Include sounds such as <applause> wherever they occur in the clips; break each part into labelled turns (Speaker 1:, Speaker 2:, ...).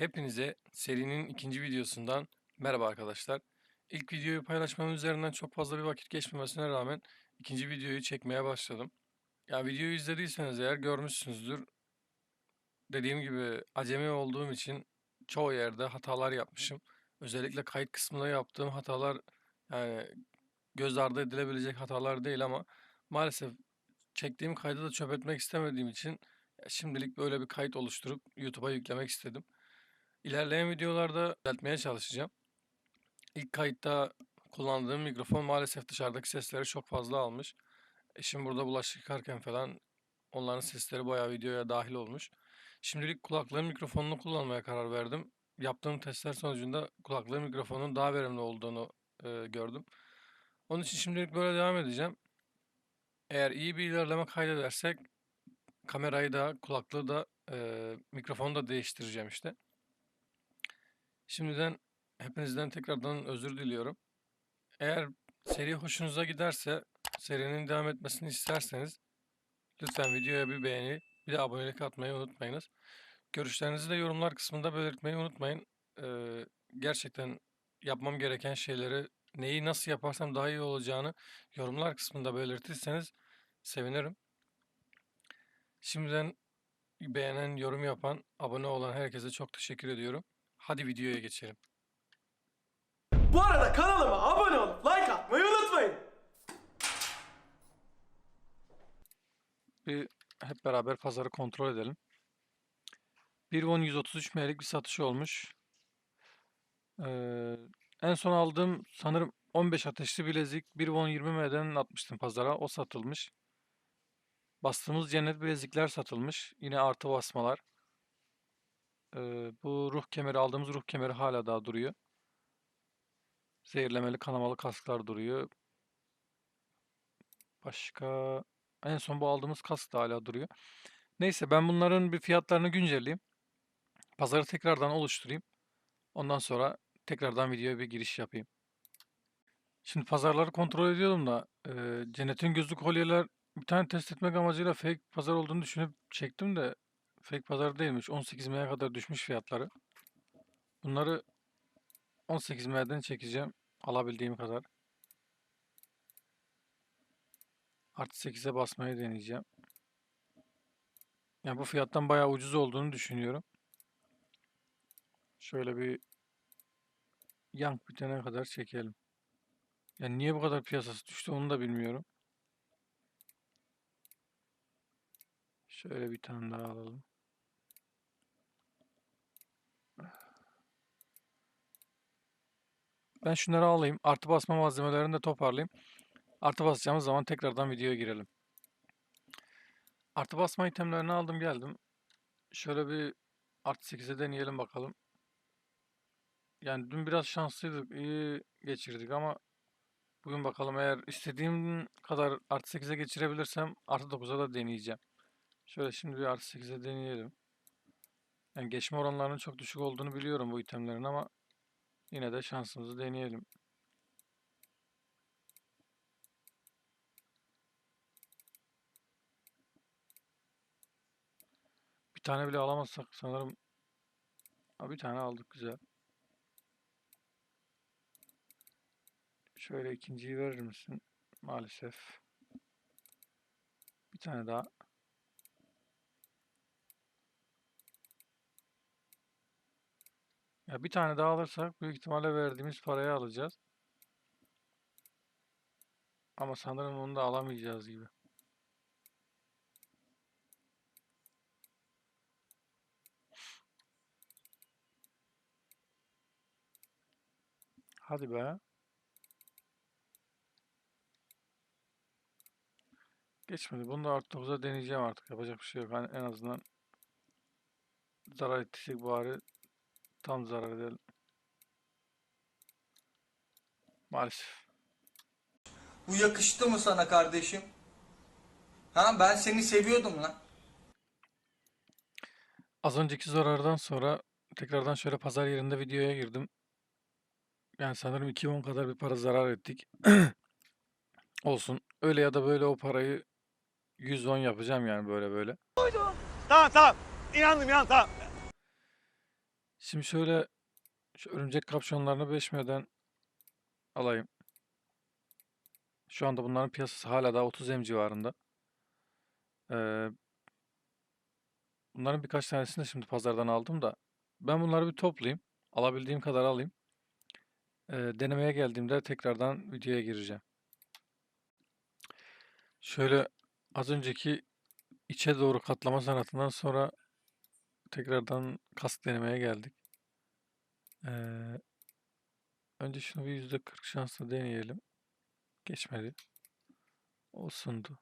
Speaker 1: Hepinize serinin ikinci videosundan merhaba arkadaşlar. İlk videoyu paylaşmam üzerinden çok fazla bir vakit geçmemesine rağmen ikinci videoyu çekmeye başladım. Ya videoyu izlediyseniz eğer görmüşsünüzdür. Dediğim gibi acemi olduğum için çoğu yerde hatalar yapmışım. Özellikle kayıt kısmında yaptığım hatalar yani göz ardı edilebilecek hatalar değil ama maalesef çektiğim kaydı da çöp etmek istemediğim için ya şimdilik böyle bir kayıt oluşturup YouTube'a yüklemek istedim. İlerleyen videolarda düzeltmeye çalışacağım. İlk kayıtta kullandığım mikrofon maalesef dışarıdaki sesleri çok fazla almış. Eşim burada bulaşık yıkarken falan onların sesleri bayağı videoya dahil olmuş. Şimdilik kulaklığın mikrofonunu kullanmaya karar verdim. Yaptığım testler sonucunda kulaklığın mikrofonun daha verimli olduğunu e, gördüm. Onun için şimdilik böyle devam edeceğim. Eğer iyi bir ilerleme kaydedersek kamerayı da kulaklığı da e, mikrofonu da değiştireceğim işte. Şimdiden hepinizden tekrardan özür diliyorum. Eğer seri hoşunuza giderse, serinin devam etmesini isterseniz lütfen videoya bir beğeni, bir de abonelik atmayı unutmayınız. Görüşlerinizi de yorumlar kısmında belirtmeyi unutmayın. Ee, gerçekten yapmam gereken şeyleri, neyi nasıl yaparsam daha iyi olacağını yorumlar kısmında belirtirseniz sevinirim. Şimdiden beğenen, yorum yapan, abone olan herkese çok teşekkür ediyorum. Hadi videoya geçelim.
Speaker 2: Bu arada kanalıma abone olup like atmayı unutmayın.
Speaker 1: Bir hep beraber pazarı kontrol edelim. 1 won 133 ML'lik bir satış olmuş. En son aldığım sanırım 15 ateşli bilezik 1 won 20 M'den atmıştım pazara. O satılmış. Bastığımız cennet bilezikler satılmış. Yine artı basmalar. Ee, bu ruh kemeri aldığımız ruh kemeri hala daha duruyor. Zehirlemeli kanamalı kasklar duruyor. Başka en son bu aldığımız kask da hala duruyor. Neyse ben bunların bir fiyatlarını güncelleyeyim. Pazarı tekrardan oluşturayım. Ondan sonra tekrardan videoya bir giriş yapayım. Şimdi pazarları kontrol ediyordum da e, Cennet'in gözlü kolyeler bir tane test etmek amacıyla fake pazar olduğunu düşünüp çektim de fake pazar değilmiş. 18 M'ye kadar düşmüş fiyatları. Bunları 18 M'den çekeceğim alabildiğim kadar. Artı 8'e basmayı deneyeceğim. Yani bu fiyattan bayağı ucuz olduğunu düşünüyorum. Şöyle bir yank bitene kadar çekelim. Yani niye bu kadar piyasası düştü onu da bilmiyorum. Şöyle bir tane daha alalım. Ben şunları alayım. Artı basma malzemelerini de toparlayayım. Artı basacağımız zaman tekrardan videoya girelim. Artı basma itemlerini aldım geldim. Şöyle bir artı 8'e deneyelim bakalım. Yani dün biraz şanslıydık. iyi geçirdik ama bugün bakalım eğer istediğim kadar artı 8'e geçirebilirsem artı 9'a da deneyeceğim. Şöyle şimdi bir artı 8'e deneyelim. Yani geçme oranlarının çok düşük olduğunu biliyorum bu itemlerin ama yine de şansımızı deneyelim. Bir tane bile alamazsak sanırım Ha, bir tane aldık güzel. Şöyle ikinciyi verir misin? Maalesef. Bir tane daha. Ya bir tane daha alırsak büyük ihtimalle verdiğimiz parayı alacağız. Ama sanırım onu da alamayacağız gibi. Hadi be. Geçmedi. Bunu da artı 9'a deneyeceğim artık. Yapacak bir şey yok. Hani en azından zarar ettiysek bari tam zarar edelim. Maalesef.
Speaker 3: Bu yakıştı mı sana kardeşim? Ha ben seni seviyordum lan.
Speaker 1: Az önceki zarardan sonra tekrardan şöyle pazar yerinde videoya girdim. Yani sanırım 2.10 kadar bir para zarar ettik. <clears throat> Olsun. Öyle ya da böyle o parayı 110 yapacağım yani böyle böyle.
Speaker 4: Tamam tamam. İnandım inan tamam.
Speaker 1: Şimdi şöyle şu örümcek kapşonlarını 5 M'den alayım. Şu anda bunların piyasası hala da 30 M civarında. Ee, bunların birkaç tanesini de şimdi pazardan aldım da ben bunları bir toplayayım. Alabildiğim kadar alayım. Ee, denemeye geldiğimde tekrardan videoya gireceğim. Şöyle az önceki içe doğru katlama sanatından sonra tekrardan kask denemeye geldik. Ee, önce şunu bir %40 şansla deneyelim. Geçmedi. Olsundu.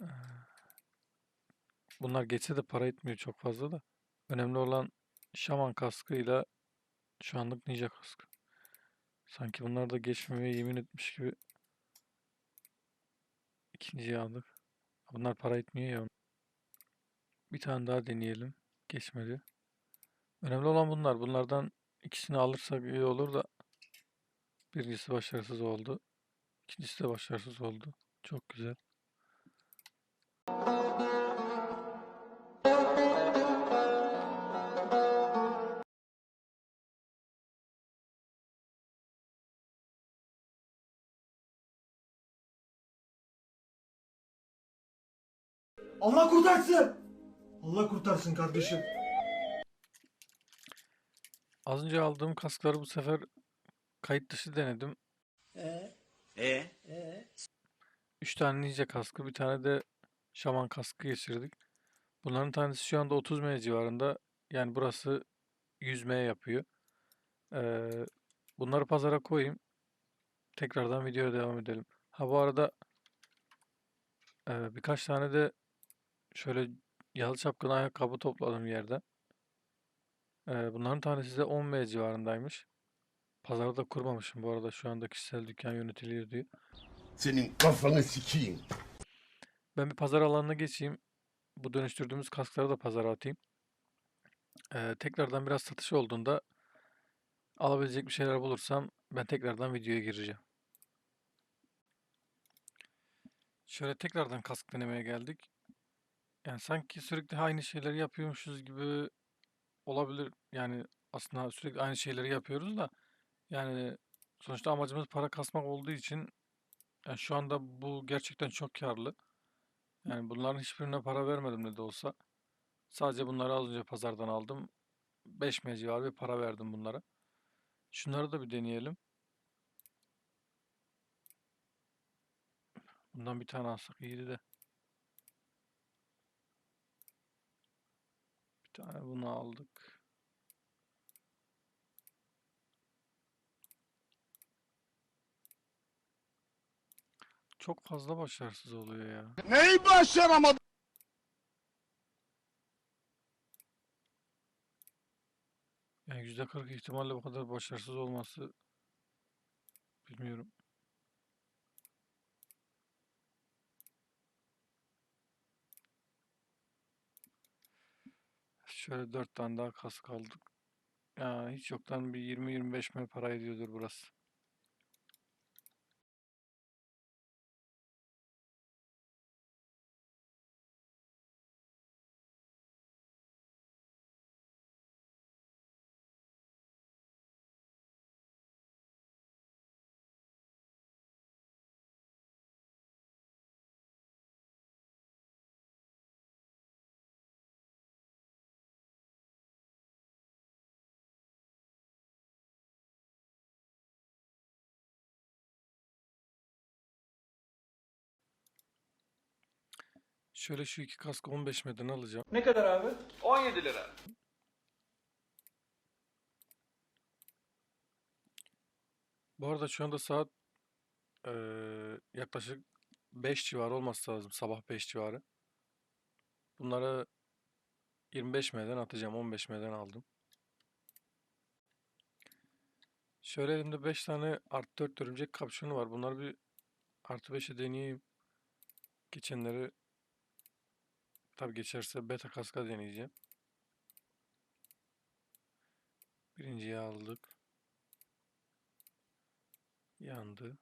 Speaker 1: Ee, bunlar geçse de para etmiyor çok fazla da. Önemli olan şaman kaskıyla şu anlık ninja kaskı. Sanki bunlar da geçmemeye yemin etmiş gibi. İkinciyi aldık. Bunlar para etmiyor ya. Bir tane daha deneyelim. Geçmedi. Önemli olan bunlar. Bunlardan ikisini alırsak iyi olur da birincisi başarısız oldu. İkincisi de başarısız oldu. Çok güzel.
Speaker 2: Allah kurtarsın. Allah kurtarsın kardeşim.
Speaker 1: Az önce aldığım kaskları bu sefer kayıt dışı denedim.
Speaker 4: E
Speaker 1: 3 tane ninja kaskı, bir tane de şaman kaskı geçirdik. Bunların tanesi şu anda 30 M civarında. Yani burası 100 M yapıyor. Ee, bunları pazara koyayım. Tekrardan videoya devam edelim. Ha bu arada e, birkaç tane de şöyle yalı çapkın ayakkabı topladım yerden. Ee, bunların tanesi de 10 M civarındaymış. Pazarı da kurmamışım bu arada şu anda kişisel dükkan yönetiliyor diyor.
Speaker 5: Senin kafanı sikeyim.
Speaker 1: Ben bir pazar alanına geçeyim. Bu dönüştürdüğümüz kaskları da pazara atayım. Ee, tekrardan biraz satış olduğunda alabilecek bir şeyler bulursam ben tekrardan videoya gireceğim. Şöyle tekrardan kask denemeye geldik. Yani sanki sürekli aynı şeyleri yapıyormuşuz gibi olabilir. Yani aslında sürekli aynı şeyleri yapıyoruz da yani sonuçta amacımız para kasmak olduğu için yani şu anda bu gerçekten çok karlı. Yani bunların hiçbirine para vermedim ne de olsa. Sadece bunları az önce pazardan aldım. 5 M civarı bir para verdim bunlara. Şunları da bir deneyelim. Bundan bir tane alsak iyiydi de. Bir tane bunu aldık. Çok fazla başarısız oluyor ya.
Speaker 5: Neyi başaramadın?
Speaker 1: Yani %40 ihtimalle bu kadar başarısız olması bilmiyorum. Şöyle 4 tane daha kask aldık. Ya hiç yoktan bir 20-25 M para ediyordur burası. Şöyle şu iki kaskı 15 M'den alacağım.
Speaker 2: Ne kadar abi?
Speaker 4: 17 lira.
Speaker 1: Bu arada şu anda saat eee, yaklaşık 5 civarı olması lazım. Sabah 5 civarı. Bunları 25 M'den atacağım. 15 M'den aldım. Şöyle elimde 5 tane artı 4 örümcek kapşonu var. Bunları bir artı 5'e deneyeyim. Geçenleri tabi geçerse beta kaska deneyeceğim. Birinciyi aldık. Yandı.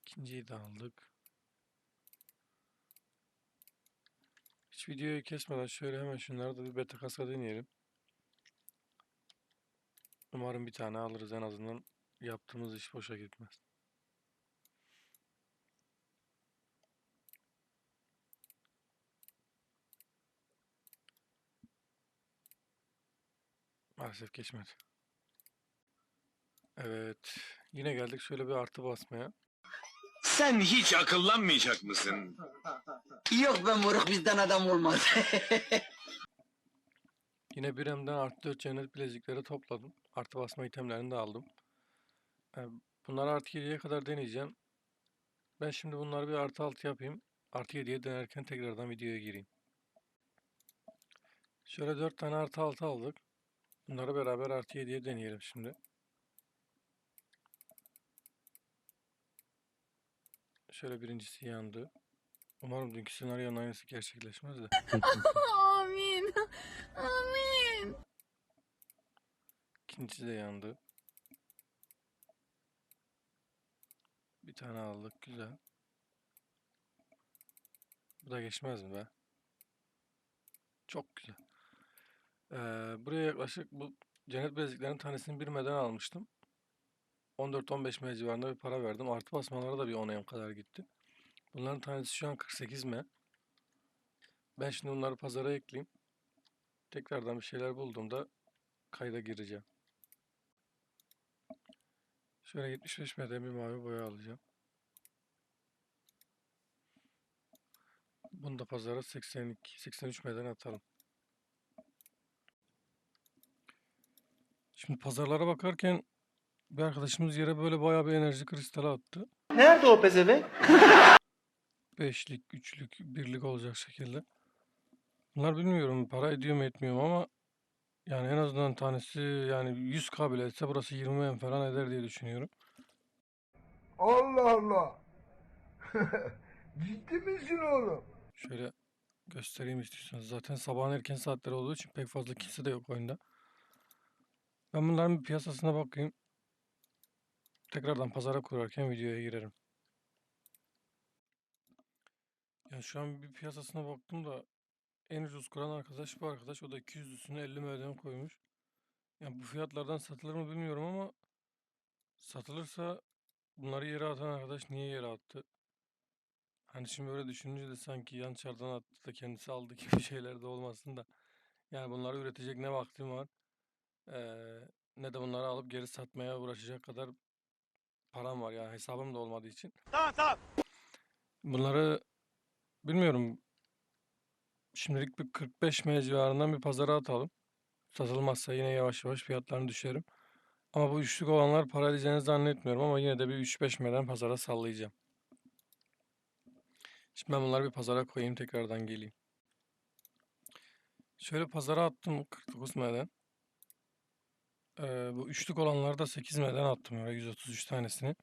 Speaker 1: İkinciyi de aldık. Hiç videoyu kesmeden şöyle hemen şunları da bir beta kasa deneyelim. Umarım bir tane alırız en azından yaptığımız iş boşa gitmez. Maalesef geçmedi. Evet. Yine geldik şöyle bir artı basmaya.
Speaker 6: Sen hiç akıllanmayacak mısın?
Speaker 7: Yok be moruk bizden adam olmaz. <laughs>
Speaker 1: Yine bir M'den artı 4 cennet bilezikleri topladım. Artı basma itemlerini de aldım. Ee, Bunları artı 7'ye kadar deneyeceğim. Ben şimdi bunları bir artı 6 yapayım. Artı 7'ye denerken tekrardan videoya gireyim. Şöyle 4 tane artı 6 aldık. Bunları beraber artı 7'ye deneyelim şimdi. Şöyle birincisi yandı. Umarım dünkü senaryonun aynısı gerçekleşmez de. <laughs>
Speaker 8: Amin. Amin.
Speaker 1: İkincisi de yandı. Bir tane aldık. Güzel. Bu da geçmez mi be? Çok güzel. Buraya yaklaşık bu cennet bileziklerinin tanesini bir meden almıştım. 14-15 M civarında bir para verdim. Artı basmalara da bir 10 M kadar gitti. Bunların tanesi şu an 48 M. Ben şimdi bunları pazara ekleyeyim. Tekrardan bir şeyler bulduğumda kayda gireceğim. Şöyle 75 M'den bir mavi boya alacağım. Bunu da pazara 82, 83 M'den atalım. Şimdi pazarlara bakarken bir arkadaşımız yere böyle bayağı bir enerji kristali attı.
Speaker 2: Nerede o pezevenk? <laughs>
Speaker 1: Beşlik, üçlük, birlik olacak şekilde. Bunlar bilmiyorum para ediyor mu etmiyor mu ama yani en azından tanesi yani 100k bile etse burası 20 M falan eder diye düşünüyorum.
Speaker 5: Allah Allah. <laughs> Ciddi misin oğlum?
Speaker 1: Şöyle göstereyim istiyorsanız. Zaten sabahın erken saatleri olduğu için pek fazla kimse de yok oyunda. Ben bunların piyasasına bakayım. Tekrardan pazara kurarken videoya girerim. Yani şu an bir piyasasına baktım da en ucuz kuran arkadaş bu arkadaş. O da 200 üstüne 50 ML'den koymuş. Yani bu fiyatlardan satılır mı bilmiyorum ama satılırsa bunları yere atan arkadaş niye yere attı? Hani şimdi böyle düşününce de sanki yan çardan attı da kendisi aldı gibi <laughs> şeyler de olmasın da. Yani bunları üretecek ne vaktim var eee, ne de bunları alıp geri satmaya uğraşacak kadar param var yani hesabım da olmadığı için.
Speaker 4: Tamam tamam.
Speaker 1: Bunları bilmiyorum. Şimdilik bir 45 M civarından bir pazara atalım. Satılmazsa yine yavaş yavaş fiyatlarını düşerim. Ama bu üçlük olanlar para edeceğini zannetmiyorum ama yine de bir 3-5 M'den pazara sallayacağım. Şimdi ben bunları bir pazara koyayım tekrardan geleyim. Şöyle pazara attım 49 M'den. Ee, bu üçlük olanları da 8 M'den attım öyle 133 tanesini.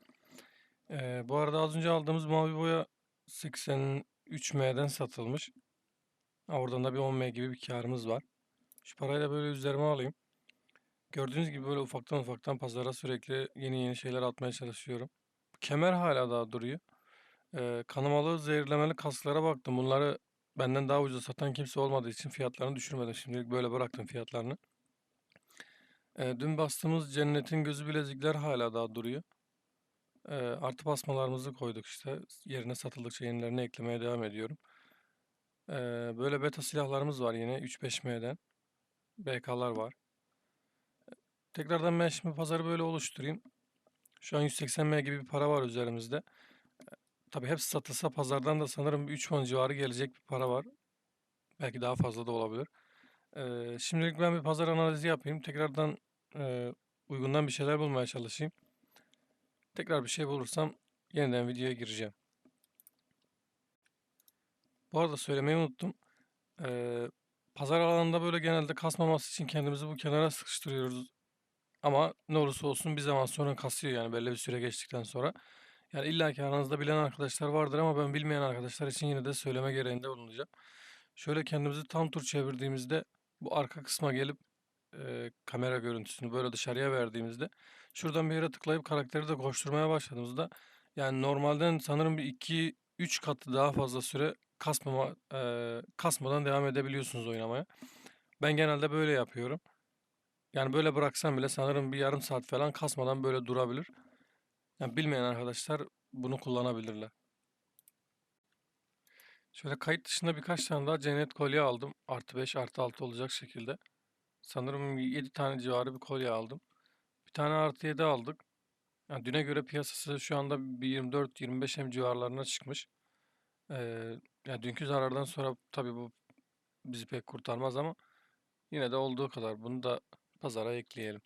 Speaker 1: Ee, bu arada az önce aldığımız mavi boya 83 M'den satılmış. Ha, oradan da bir 10 M gibi bir karımız var. Şu parayla böyle üzerime alayım. Gördüğünüz gibi böyle ufaktan ufaktan pazara sürekli yeni yeni şeyler atmaya çalışıyorum. Kemer hala daha duruyor. Ee, kanamalı zehirlemeli kasklara baktım. Bunları benden daha ucuz satan kimse olmadığı için fiyatlarını düşürmedim. Şimdilik böyle bıraktım fiyatlarını. Ee, dün bastığımız cennetin gözü bilezikler hala daha duruyor. Ee, artı basmalarımızı koyduk işte. Yerine satıldıkça yenilerini eklemeye devam ediyorum. Ee, böyle beta silahlarımız var yine 3-5 M'den. BK'lar var. Tekrardan ben şimdi pazarı böyle oluşturayım. Şu an 180 M gibi bir para var üzerimizde. Tabii hepsi satılsa pazardan da sanırım bir 3 won civarı gelecek bir para var. Belki daha fazla da olabilir. Ee, şimdilik ben bir pazar analizi yapayım. Tekrardan e, uygundan bir şeyler bulmaya çalışayım. Tekrar bir şey bulursam yeniden videoya gireceğim. Bu arada söylemeyi unuttum. Ee, pazar alanında böyle genelde kasmaması için kendimizi bu kenara sıkıştırıyoruz. Ama ne olursa olsun bir zaman sonra kasıyor yani belli bir süre geçtikten sonra. Yani illa ki aranızda bilen arkadaşlar vardır ama ben bilmeyen arkadaşlar için yine de söyleme gereğinde bulunacağım. Şöyle kendimizi tam tur çevirdiğimizde bu arka kısma gelip e, kamera görüntüsünü böyle dışarıya verdiğimizde şuradan bir yere tıklayıp karakteri de koşturmaya başladığımızda yani normalden sanırım bir 2 3 katı daha fazla süre kasmama e, kasmadan devam edebiliyorsunuz oynamaya. Ben genelde böyle yapıyorum. Yani böyle bıraksam bile sanırım bir yarım saat falan kasmadan böyle durabilir. Yani bilmeyen arkadaşlar bunu kullanabilirler. Şöyle kayıt dışında birkaç tane daha cennet kolye aldım. Artı 5 artı 6 olacak şekilde. Sanırım 7 tane civarı bir kolye aldım. Bir tane artı 7 aldık. Yani düne göre piyasası şu anda bir 24-25 hem civarlarına çıkmış. Ee, yani dünkü zarardan sonra tabii bu bizi pek kurtarmaz ama yine de olduğu kadar bunu da pazara ekleyelim.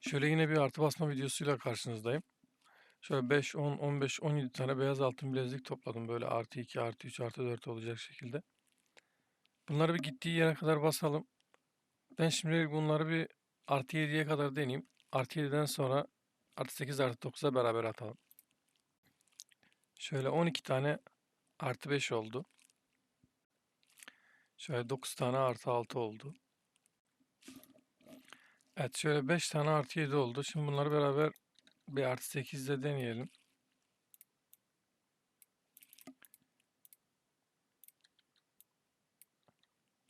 Speaker 1: Şöyle yine bir artı basma videosuyla karşınızdayım. Şöyle 5, 10, 15, 17 tane beyaz altın bilezik topladım. Böyle artı 2, artı 3, artı 4 olacak şekilde. Bunları bir gittiği yere kadar basalım. Ben şimdi bunları bir artı 7'ye kadar deneyeyim. Artı 7'den sonra artı 8, artı 9'a beraber atalım. Şöyle 12 tane artı 5 oldu. Şöyle 9 tane artı 6 oldu. Evet şöyle 5 tane artı 7 oldu. Şimdi bunları beraber bir artı 8'de deneyelim.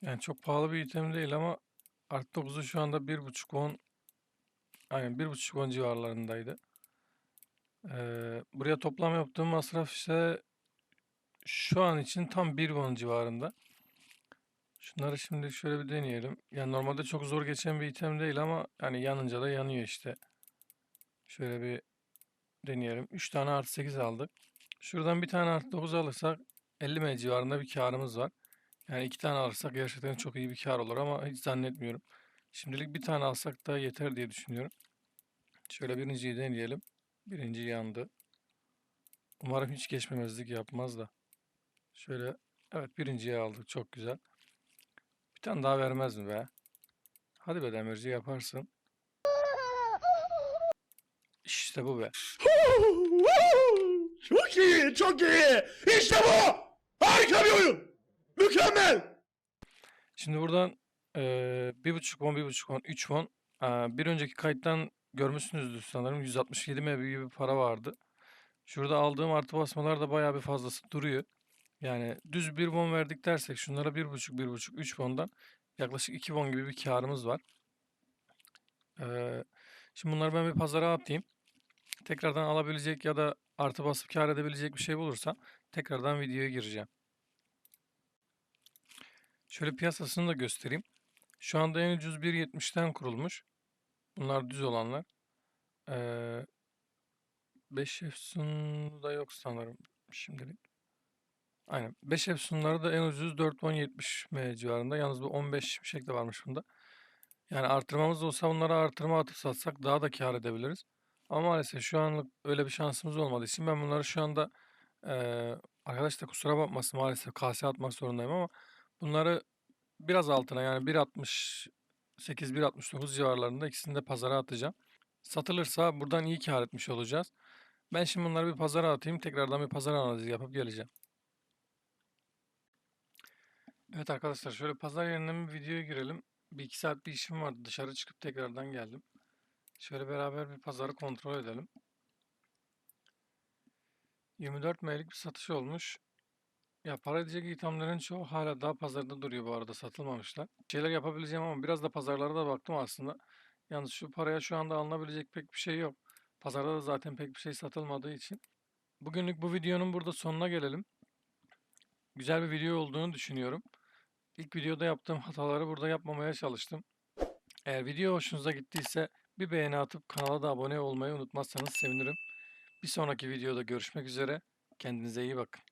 Speaker 1: Yani çok pahalı bir item değil ama artı 9'u şu anda 1.5-10 aynen 1.5-10 civarlarındaydı. Ee, buraya toplam yaptığım masraf ise şu an için tam 1.10 civarında. Şunları şimdi şöyle bir deneyelim. Yani normalde çok zor geçen bir item değil ama yani yanınca da yanıyor işte. Şöyle bir deneyelim. 3 tane artı 8 aldık. Şuradan bir tane artı 9 alırsak 50 M civarında bir karımız var. Yani iki tane alırsak gerçekten çok iyi bir kar olur ama hiç zannetmiyorum. Şimdilik bir tane alsak da yeter diye düşünüyorum. Şöyle birinciyi deneyelim. Birinci yandı. Umarım hiç geçmemezlik yapmaz da. Şöyle evet birinciyi aldık. Çok güzel. Bir tane daha vermez mi be? Hadi be demirci yaparsın. İşte bu be. <laughs>
Speaker 4: Çok iyi, çok iyi. İşte bu. Harika bir oyun. Mükemmel.
Speaker 1: Şimdi buradan eee, bir buçuk won, bir buçuk won, 3 won. Eee, bir önceki kayıttan görmüşsünüzdür sanırım. 167 MB gibi bir para vardı. Şurada aldığım artı basmalar da bayağı bir fazlası duruyor. Yani düz 1 won verdik dersek şunlara 1.5, 1.5, 3 won'dan yaklaşık 2 won gibi bir karımız var. Eee, şimdi bunları ben bir pazara atayım. Tekrardan alabilecek ya da artı basıp kar edebilecek bir şey bulursam tekrardan videoya gireceğim. Şöyle piyasasını da göstereyim. Şu anda en ucuz 1.70'ten kurulmuş. Bunlar düz olanlar. Ee, 5 Efsun da yok sanırım şimdilik. Aynen. 5 Efsunları da en ucuz 4.10.70 M civarında. Yalnız bu 15 şimşek de varmış bunda. Yani artırmamız olsa bunlara artırma atıp satsak daha da kar edebiliriz. Ama maalesef şu anlık öyle bir şansımız olmadığı için ben bunları şu anda eee arkadaş da kusura bakmasın maalesef kase atmak zorundayım ama bunları biraz altına yani 1.68 1.69 civarlarında ikisini de pazara atacağım. Satılırsa buradan iyi kar etmiş olacağız. Ben şimdi bunları bir pazara atayım. Tekrardan bir pazar analizi yapıp geleceğim. Evet arkadaşlar şöyle pazar yerinden bir videoya girelim. Bir iki saat bir işim vardı. Dışarı çıkıp tekrardan geldim. Şöyle beraber bir pazarı kontrol edelim. 24 M'lik bir satış olmuş. Ya para edecek itemlerin çoğu hala daha pazarda duruyor bu arada satılmamışlar. Şeyler yapabileceğim ama biraz da pazarlara da baktım aslında. Yalnız şu paraya şu anda alınabilecek pek bir şey yok. Pazarda da zaten pek bir şey satılmadığı için. Bugünlük bu videonun burada sonuna gelelim. Güzel bir video olduğunu düşünüyorum. İlk videoda yaptığım hataları burada yapmamaya çalıştım. Eğer video hoşunuza gittiyse bir beğeni atıp kanala da abone olmayı unutmazsanız sevinirim. Bir sonraki videoda görüşmek üzere. Kendinize iyi bakın.